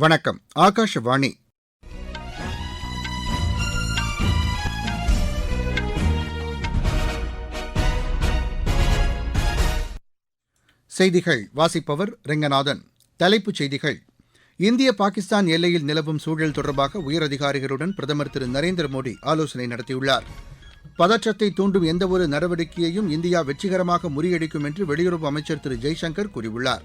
வணக்கம். ஆகாஷவாணி. செய்திகள். வாசிப்பவர் ரெங்கநாதன். தலைப்புச் செய்திகள். இந்திய பாகிஸ்தான் எல்லையில் நிலவும் சூழல் தொடர்பாக உயரதிகாரிகளுடன் பிரதமர் திரு நரேந்திர மோடி ஆலோசனை நடத்தியுள்ளார். பதற்றத்தை தூண்டும் எந்தவொரு நடவடிக்கையையும் இந்தியா வெற்றிகரமாக முறியடிக்கும் என்று வெளியுறவு அமைச்சர் திரு ஜெய்சங்கர் கூறியுள்ளார்.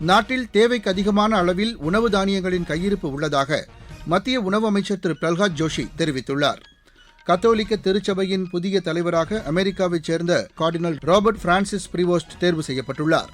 நாட்டில் தேவைக்கு அதிகமான அளவில் உணவு தானியங்களின் கையிருப்பு உள்ளதாக மத்திய உணவு அமைச்சர் திரு. பிரல்ஹாத் ஜோஷி தெரிவித்துள்ளார். கத்தோலிக்க திருச்சபையின் புதிய தலைவராக அமெரிக்காவைச் சேர்ந்த கார்டினல் ராபர்ட் பிரான்சிஸ் பிரிவோஸ்ட் தேர்வு செய்யப்பட்டுள்ளார்.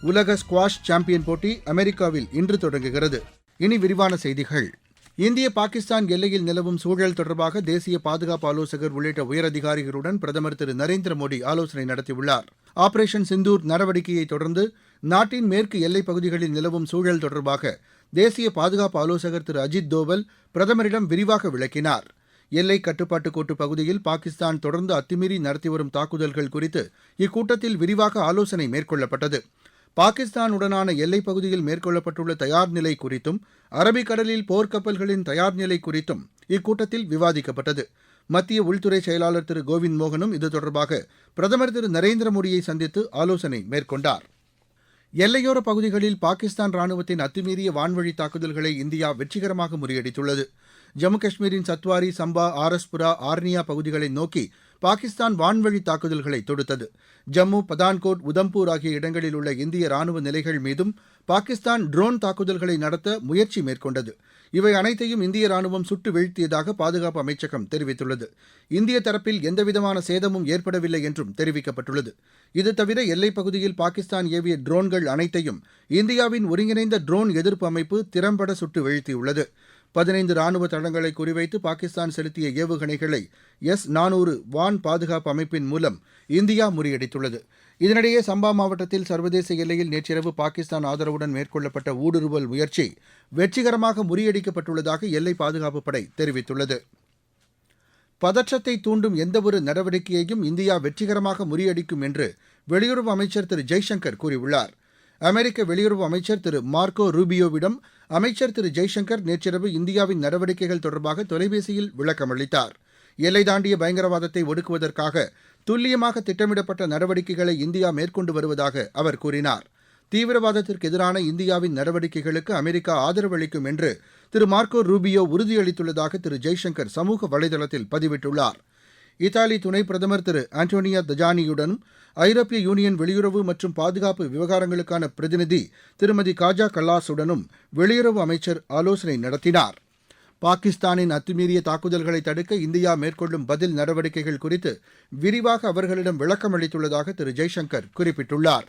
உலக ஸ்குவாஷ் சாம்பியன் போட்டி அமெரிக்காவில் இன்று தொடங்குகிறது. இனி விரிவான செய்திகள். இந்திய பாகிஸ்தான் எல்லையில் நிலவும் சூழல் தொடர்பாக தேசிய பாதுகாப்பு ஆலோசகர் உள்ளிட்ட உயரதிகாரிகளுடன் பிரதமர் திரு நரேந்திர மோடி ஆலோசனை நடத்தியுள்ளார். ஆபரேஷன் சிந்தூர் நடவடிக்கையை தொடர்ந்து நாட்டின் மேற்கு எல்லைப் பகுதிகளில் நிலவும் சூழல் தொடர்பாக தேசிய பாதுகாப்பு ஆலோசகர் திரு அஜித் தோவல் பிரதமரிடம் விரிவாக விளக்கினார். எல்லை கட்டுப்பாட்டு கோட்டு பகுதியில் பாகிஸ்தான் தொடர்ந்து அத்துமீறி நடத்தி வரும் தாக்குதல்கள் குறித்து இக்கூட்டத்தில் விரிவாக ஆலோசனை மேற்கொள்ளப்பட்டது. பாகிஸ்தானுடனான எல்லைப் பகுதியில் மேற்கொள்ளப்பட்டுள்ள தயார் நிலை குறித்தும் அரபிக்கடலில் போர்க்கப்பல்களின் தயார் நிலை குறித்தும் இக்கூட்டத்தில் விவாதிக்கப்பட்டது. மத்திய உள்துறை செயலாளர் திரு. கோவிந்த் மோகனும் இது தொடர்பாக பிரதமர் திரு. நரேந்திர மோடியை சந்தித்து ஆலோசனை மேற்கொண்டார். எல்லையோர பகுதிகளில் பாகிஸ்தான் ராணுவத்தின் அத்துமீறிய வான்வழி தாக்குதல்களை இந்தியா வெற்றிகரமாக முறியடித்துள்ளது. ஜம்மு காஷ்மீரின் சத்வாரி சம்பா ஆரஸ்புரா ஆர்னியா பகுதிகளை நோக்கி பாகிஸ்தான் வான்வழி தாக்குதல்களை தொடுத்தது. ஜம்மு பதான்கோட் உதம்பூர் ஆகிய இடங்களில் உள்ள இந்திய ராணுவ நிலைகள் மீதும் பாகிஸ்தான் ட்ரோன் தாக்குதல்களை நடத்த முயற்சி மேற்கொண்டது. இவை அனைத்தையும் இந்திய ராணுவம் சுட்டு வீழ்த்தியதாக பாதுகாப்பு அமைச்சகம் தெரிவித்துள்ளது. இந்திய தரப்பில் எந்தவிதமான சேதமும் ஏற்படவில்லை என்றும் தெரிவிக்கப்பட்டுள்ளது. இது தவிர எல்லைப் பகுதியில் பாகிஸ்தான் ஏவிய ட்ரோன்கள் அனைத்தையும் இந்தியாவின் ஒருங்கிணைந்த ட்ரோன் எதிர்ப்பு அமைப்பு திறம்பட சுட்டு வீழ்த்தியுள்ளது. பதினைந்து ராணுவ தளங்களை குறிவைத்து பாகிஸ்தான் செலுத்திய ஏவுகணைகளை எஸ் நானூறு வான் பாதுகாப்பு அமைப்பின் மூலம் இந்தியா முறியடித்துள்ளது. இதனிடையே சம்பா மாவட்டத்தில் சர்வதேச எல்லையில் நேற்றிரவு பாகிஸ்தான் ஆதரவுடன் மேற்கொள்ளப்பட்ட ஊடுருவல் முயற்சி வெற்றிகரமாக முறியடிக்கப்பட்டுள்ளதாக எல்லை பாதுகாப்பு படை தெரிவித்துள்ளது. பதற்றத்தை தூண்டும் எந்தவொரு நடவடிக்கையையும் இந்தியா வெற்றிகரமாக முறியடிக்கும் என்று வெளியுறவு அமைச்சர் திரு ஜெய்சங்கர் கூறியுள்ளார். அமெரிக்க வெளியுறவு அமைச்சர் திரு மார்க்கோ ரூபியோவிடம் அமைச்சர் திரு ஜெய்சங்கர் நேற்றிரவு இந்தியாவின் நடவடிக்கைகள் தொடர்பாக தொலைபேசியில் விளக்கம் அளித்தார். எல்லை தாண்டிய பயங்கரவாதத்தை ஒடுக்குவதற்காக துல்லியமாக திட்டமிடப்பட்ட நடவடிக்கைகளை இந்தியா மேற்கொண்டு வருவதாக அவர் கூறினார். தீவிரவாதத்திற்கு எதிரான இந்தியாவின் நடவடிக்கைகளுக்கு அமெரிக்கா ஆதரவு அளிக்கும் என்று திரு மார்க்கோ ரூபியோ உறுதியளித்துள்ளதாக திரு ஜெய்சங்கர் சமூக வலைதளத்தில் பதிவிட்டுள்ளார். இத்தாலி துணை பிரதமர் திரு ஆண்டோனியா தஜானியுடனும் ஐரோப்பிய யூனியன் வெளியுறவு மற்றும் பாதுகாப்பு விவகாரங்களுக்கான பிரதிநிதி திருமதி காஜா கல்லாஸுடனும் வெளியுறவு அமைச்சர் ஆலோசனை நடத்தினார். பாகிஸ்தானின் அத்துமீறிய தாக்குதல்களை தடுக்க இந்தியா மேற்கொள்ளும் பதில் நடவடிக்கைகள் குறித்து விரிவாக அவர்களிடம் விளக்கம் அளித்துள்ளதாக திரு ஜெய்சங்கர் குறிப்பிட்டுள்ளார்.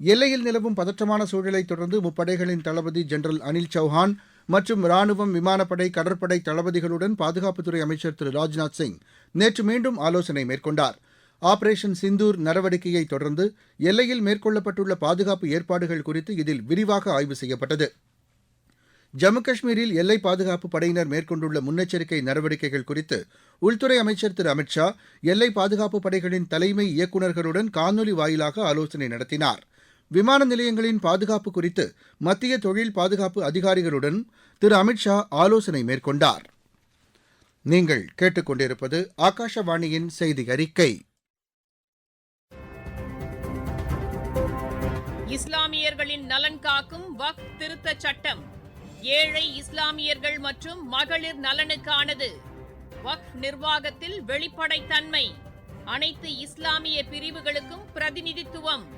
எல்லையில் நிலவும் பதற்றமான சூழலை தொடர்ந்து முப்படைகளின் தளபதி ஜெனரல் அனில் சௌஹான் மற்றும் ராணுவம் விமானப்படை கடற்படை தளபதிகளுடன் பாதுகாப்புத்துறை அமைச்சர் திரு. ராஜ்நாத் சிங் நேற்று மீண்டும் ஆலோசனை மேற்கொண்டார். ஆபரேஷன் சிந்தூர் நடவடிக்கையை தொடர்ந்து எல்லையில் மேற்கொள்ளப்பட்டுள்ள பாதுகாப்பு ஏற்பாடுகள் குறித்து இதில் விரிவாக ஆய்வு செய்யப்பட்டது. ஜம்மு காஷ்மீரில் எல்லை பாதுகாப்பு படையினர் மேற்கொண்டுள்ள முன்னெச்சரிக்கை நடவடிக்கைகள் குறித்து உள்துறை அமைச்சர் திரு. அமித் ஷா எல்லை பாதுகாப்பு படைகளின் தலைமை இயக்குநர்களுடன் காணொலி வாயிலாக ஆலோசனை நடத்தினார். விமான நிலையங்களின் பாதுகாப்பு குறித்து மத்திய தொழில் பாதுகாப்பு அதிகாரிகளுடன் திரு. அமித் ஷா ஆலோசனை மேற்கொண்டார். நீங்கள் கேட்டுக்கொண்டிருப்பது ஆகாஷவாணியின் செய்தி அறிக்கை. இஸ்லாமியர்களின் நலன் காக்கும் வக் திருத்த சட்டம். ஏழை இஸ்லாமியர்கள் மற்றும் மகளிர் நலனுக்கானது. வக் நிர்வாகத்தில் வெளிப்படைத்தன்மை. அனைத்து இஸ்லாமிய பிரிவுகளுக்கும் பிரதிநிதித்துவம்.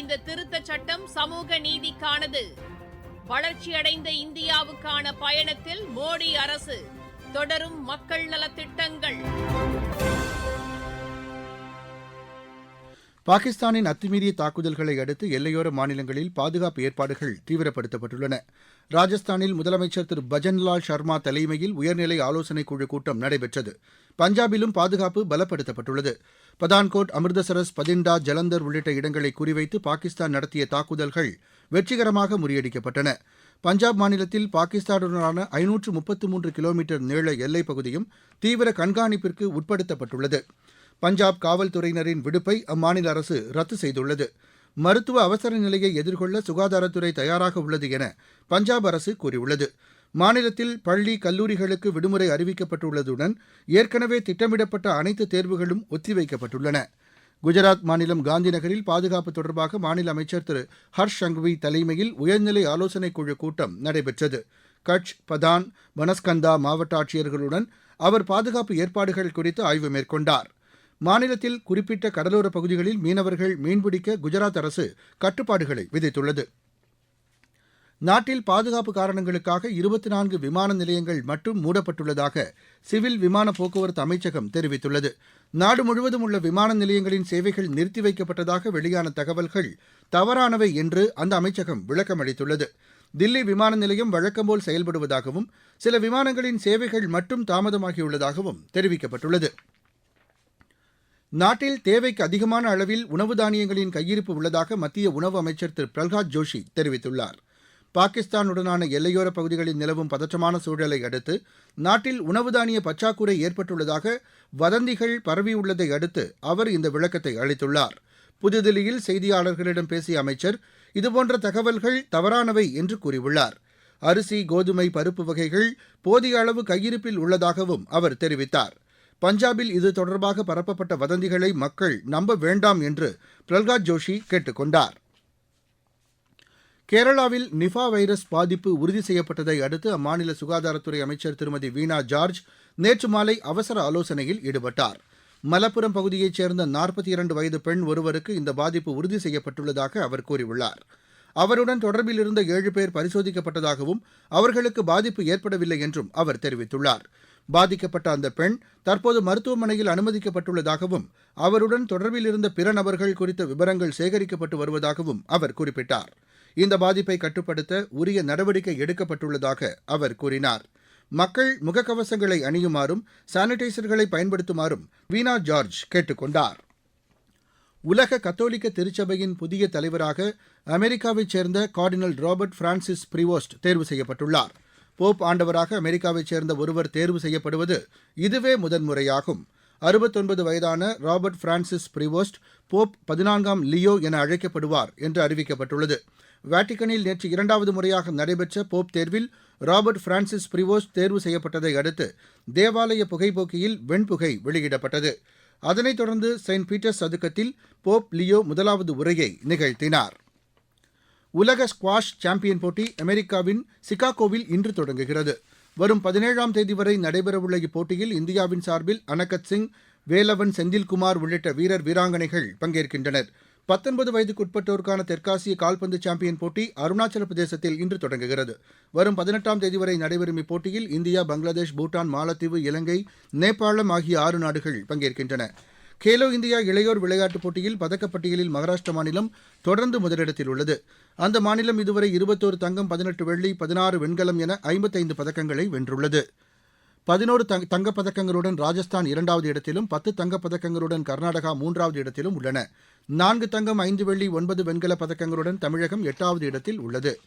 இந்த திருத்த சட்டம் சமூக நீதிக்கானது. வளர்ச்சியடைந்த இந்தியாவுக்கான பயணத்தில் மோடி அரசு தொடரும் மக்கள் நலத்திட்டங்கள். பாகிஸ்தானின் அத்துமீறிய தாக்குதல்களை அடுத்து எல்லையோர மாநிலங்களில் பாதுகாப்பு ஏற்பாடுகள் தீவிரப்படுத்தப்பட்டுள்ளன. ராஜஸ்தானில் முதலமைச்சர் திரு. பஜன்லால் சர்மா தலைமையில் உயர்நிலை ஆலோசனைக் குழு கூட்டம் நடைபெற்றது. பஞ்சாபிலும் பாதுகாப்பு பலப்படுத்தப்பட்டுள்ளது. பதான்கோட் அமிர்தசரஸ் பதிண்டா ஜலந்தர் உள்ளிட்ட இடங்களை குறிவைத்து பாகிஸ்தான் நடத்திய தாக்குதல்கள் வெற்றிகரமாக முறியடிக்கப்பட்டன. பஞ்சாப் மாநிலத்தில் பாகிஸ்தானுடனான ஐநூற்று முப்பத்து மூன்று கிலோமீட்டர் நீள எல்லைப் பகுதியும் தீவிர கண்காணிப்பிற்கு உட்படுத்தப்பட்டுள்ளது. பஞ்சாப் காவல்துறையினரின் விடுப்பை அம்மாநில அரசு ரத்து செய்துள்ளது. மருத்துவ அவசர நிலையை எதிர்கொள்ள சுகாதாரத்துறை தயாராக உள்ளது என பஞ்சாப் அரசு கூறியுள்ளது. மாநிலத்தில் பள்ளி கல்லூரிகளுக்கு விடுமுறை அறிவிக்கப்பட்டுள்ளதுடன் ஏற்கனவே திட்டமிடப்பட்ட அனைத்து தேர்வுகளும் ஒத்திவைக்கப்பட்டுள்ளன. குஜராத் மாநிலம் காந்தி நகரில் பாதுகாப்பு தொடர்பாக மாநில அமைச்சர் திரு ஹர்ஷ் சங்வி தலைமையில் உயர்நிலை ஆலோசனைக் குழு கூட்டம் நடைபெற்றது. கட்ச் பதான் பனஸ்கந்தா மாவட்ட ஆட்சியர்களுடன் அவர் பாதுகாப்பு ஏற்பாடுகள் குறித்து ஆய்வு மேற்கொண்டார். மாநிலத்தில் குறிப்பிட்ட கடலோரப் பகுதிகளில் மீனவர்கள் மீன்பிடிக்க குஜராத் அரசு கட்டுப்பாடுகளை விதித்துள்ளது. நாட்டில் பாதுகாப்பு காரணங்களுக்காக இருபத்தி நான்கு விமான நிலையங்கள் மட்டும் மூடப்பட்டுள்ளதாக சிவில் விமான போக்குவரத்து அமைச்சகம் தெரிவித்துள்ளது. நாடு முழுவதும் உள்ள விமான நிலையங்களின் சேவைகள் நிறுத்தி வைக்கப்பட்டதாக வெளியான தகவல்கள் தவறானவை என்று அந்த அமைச்சகம் விளக்கம் அளித்துள்ளது. தில்லி விமான நிலையம் வழக்கம்போல் செயல்படுவதாகவும் சில விமானங்களின் சேவைகள் மட்டும் தாமதமாகியுள்ளதாகவும் தெரிவிக்கப்பட்டுள்ளது. நாட்டில் தேவைக்கு அதிகமான அளவில் உணவு தானியங்களின் கையிருப்பு உள்ளதாக மத்திய உணவு அமைச்சர் திரு. பிரகலாத் ஜோஷி தெரிவித்துள்ளார். பாகிஸ்தானுடனான எல்லையோரப் பகுதிகளில் நிலவும் பதற்றமான சூழலை அடுத்து நாட்டில் உணவு தானிய பற்றாக்குறை ஏற்பட்டுள்ளதாக வதந்திகள் பரவியுள்ளதை அடுத்து அவர் இந்த விளக்கத்தை அளித்துள்ளார். புதுதில்லியில் செய்தியாளர்களிடம் பேசிய அமைச்சர் இதுபோன்ற தகவல்கள் தவறானவை என்று கூறியுள்ளார். அரிசி கோதுமை பருப்பு வகைகள் போதிய அளவு கையிருப்பில் உள்ளதாகவும் அவர் தெரிவித்தார். பஞ்சாபில் இது தொடர்பாக பரப்பப்பட்ட வதந்திகளை மக்கள் நம்ப வேண்டாம் என்று பிரல்காத் ஜோஷி கேட்டுக் கொண்டார். கேரளாவில் நிஃபா வைரஸ் பாதிப்பு உறுதி செய்யப்பட்டதை அடுத்து அம்மாநில சுகாதாரத்துறை அமைச்சர் திருமதி வீணா ஜார்ஜ் நேற்று மாலை அவசர ஆலோசனையில் ஈடுபட்டார். மலப்புரம் பகுதியைச் சேர்ந்த நாற்பத்தி இரண்டு வயது பெண் ஒருவருக்கு இந்த பாதிப்பு உறுதி செய்யப்பட்டுள்ளதாக அவர் கூறியுள்ளார். அவருடன் தொடர்பில் இருந்த ஏழு பேர் பரிசோதிக்கப்பட்டதாகவும் அவர்களுக்கு பாதிப்பு ஏற்படவில்லை என்றும் அவர் தெரிவித்துள்ளார். பாதிக்கப்பட்ட அந்த பெண் தற்போது மருத்துவமனையில் அனுமதிக்கப்பட்டுள்ளதாகவும் அவருடன் தொடர்பில் இருந்த பிற நபர்கள் குறித்த விவரங்கள் சேகரிக்கப்பட்டு வருவதாகவும் அவர் குறிப்பிட்டார். இந்த பாதிப்பை கட்டுப்படுத்த உரிய நடவடிக்கை எடுக்கப்பட்டுள்ளதாக அவர் கூறினார். மக்கள் முகக்கவசங்களை அணியுமாறும் சானிடைசர்களை பயன்படுத்துமாறும் வீனா ஜார்ஜ் கேட்டுக் கொண்டார். உலக கத்தோலிக்க திருச்சபையின் புதிய தலைவராக அமெரிக்காவைச் சேர்ந்த கார்டினல் ராபர்ட் பிரான்சிஸ் பிரிவோஸ்ட் தேர்வு செய்யப்பட்டுள்ளாா் போப் ஆண்டவராக அமெரிக்காவைச் சேர்ந்த ஒருவர் தேர்வு செய்யப்படுவது இதுவே முதன்முறையாகும். அறுபத்தொன்பது வயதான ராபர்ட் பிரான்சிஸ் பிரிவோஸ்ட் போப் பதினான்காம் லியோ என அழைக்கப்படுவார் என்று அறிவிக்கப்பட்டுள்ளது. வேட்டிகனில் நேற்று இரண்டாவது முறையாக நடைபெற்ற போப் தேர்வில் ராபர்ட் பிரான்சிஸ் பிரிவோஸ்ட் தேர்வு செய்யப்பட்டதை அடுத்து தேவாலய புகைப்போக்கியில் வெண்புகை வெளியிடப்பட்டது. அதனைத் தொடர்ந்து செயின்ட் பீட்டர்ஸ் சதுக்கத்தில் போப் லியோ முதலாவது உரையை நிகழ்த்தினார். உலக ஸ்குவாஷ் சாம்பியன் போட்டி அமெரிக்காவின் சிகாகோவில் இன்று தொடங்குகிறது. வரும் பதினேழாம் தேதி வரை நடைபெறவுள்ள இப்போட்டியில் இந்தியாவின் சார்பில் அனகத் சிங் வேலவன் செந்தில்குமார் உள்ளிட்ட வீரர் வீராங்கனைகள் பங்கேற்கின்றனர். பத்தொன்பது வயதுக்குட்பட்டோருக்கான தெற்காசிய கால்பந்து சாம்பியன் போட்டி அருணாச்சல பிரதேசத்தில் இன்று தொடங்குகிறது. வரும் பதினெட்டாம் தேதி வரை நடைபெறும் இப்போட்டியில் இந்தியா பங்களாதேஷ் பூட்டான் மாலத்தீவு இலங்கை நேபாளம் ஆகிய ஆறு நாடுகள் பங்கேற்கின்றன. கேலோ இந்தியா இளையோர் விளையாட்டுப் போட்டியில் பதக்கப்பட்டியலில் மகாராஷ்டிர மாநிலம் தொடர்ந்து முதலிடத்தில் உள்ளது. அந்த மாநிலம் இதுவரை இருபத்தோரு தங்கம் பதினெட்டு வெள்ளி பதினாறு வெண்கலம் என ஐம்பத்தைந்து பதக்கங்களை வென்றுள்ளது. பதினோரு தங்க தங்கப்பதக்கங்களுடன் ராஜஸ்தான் இரண்டாவது இடத்திலும் பத்து தங்கப் பதக்கங்களுடன் கர்நாடகா மூன்றாவது இடத்திலும் உள்ளன. நான்கு தங்கம் ஐந்து வெள்ளி ஒன்பது வெண்கல பதக்கங்களுடன் தமிழகம் எட்டாவது இடத்தில் உள்ளது.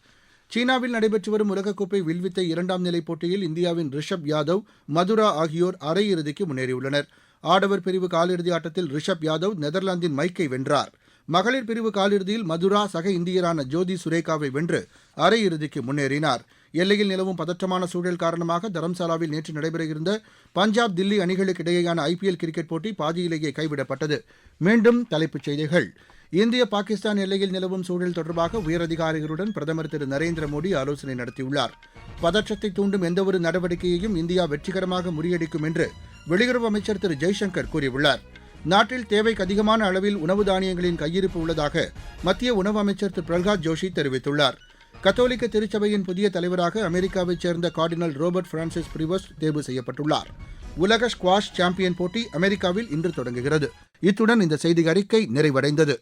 சீனாவில் நடைபெற்று வரும் உலகக்கோப்பை வில்வித்தை இரண்டாம் நிலை போட்டியில் இந்தியாவின் ரிஷப் யாதவ் மதுரா ஆகியோர் அரையிறுதிக்கு முன்னேறியுள்ளனர். ஆடவர் பிரிவு காலிறுதி ஆட்டத்தில் ரிஷப் யாதவ் நெதர்லாந்தின் மைக்கை வென்றார். மகளிர் பிரிவு காலிறுதியில் மதுரா சக இந்தியரான ஜோதி சுரேகாவை வென்று அரையிறுதிக்கு முன்னேறினார். எல்லையில் நிலவும் பதற்றமான சூழல் காரணமாக தரம்சாலாவில் நேற்று நடைபெற இருந்த பஞ்சாப் தில்லி அணிகளுக்கு இடையேயான ஐபிஎல் கிரிக்கெட் போட்டி பாதியிலேயே கைவிடப்பட்டது. மீண்டும் தலைப்புச் செய்திகள். இந்திய பாகிஸ்தான் எல்லையில் நிலவும் சூழல் தொடர்பாக உயரதிகாரிகளுடன் பிரதமர் திரு நரேந்திர மோடி ஆலோசனை நடத்தியுள்ளார். பதற்றத்தை தூண்டும் எந்தவொரு நடவடிக்கையையும் இந்தியா வெற்றிகரமாக முறியடிக்கும் என்று வெளியுறவு அமைச்சர் திரு ஜெய்சங்கர் கூறியுள்ளார். நாட்டில் தேவைக்கு அதிகமான அளவில் உணவு தானியங்களின் கையிருப்பு உள்ளதாக மத்திய உணவு அமைச்சர் திரு பிரகலாத் ஜோஷி தெரிவித்துள்ளார். கத்தோலிக்க திருச்சபையின் புதிய தலைவராக அமெரிக்காவைச் சேர்ந்த கார்டினல் ரோபர்ட் பிரான்சிஸ் பிரிவஸ் தேர்வு செய்யப்பட்டுள்ளார். உலக ஸ்குவாஷ் சாம்பியன் போட்டி அமெரிக்காவில் இன்று தொடங்குகிறது. இத்துடன் இந்த செய்தி அறிக்கை நிறைவடைந்தது.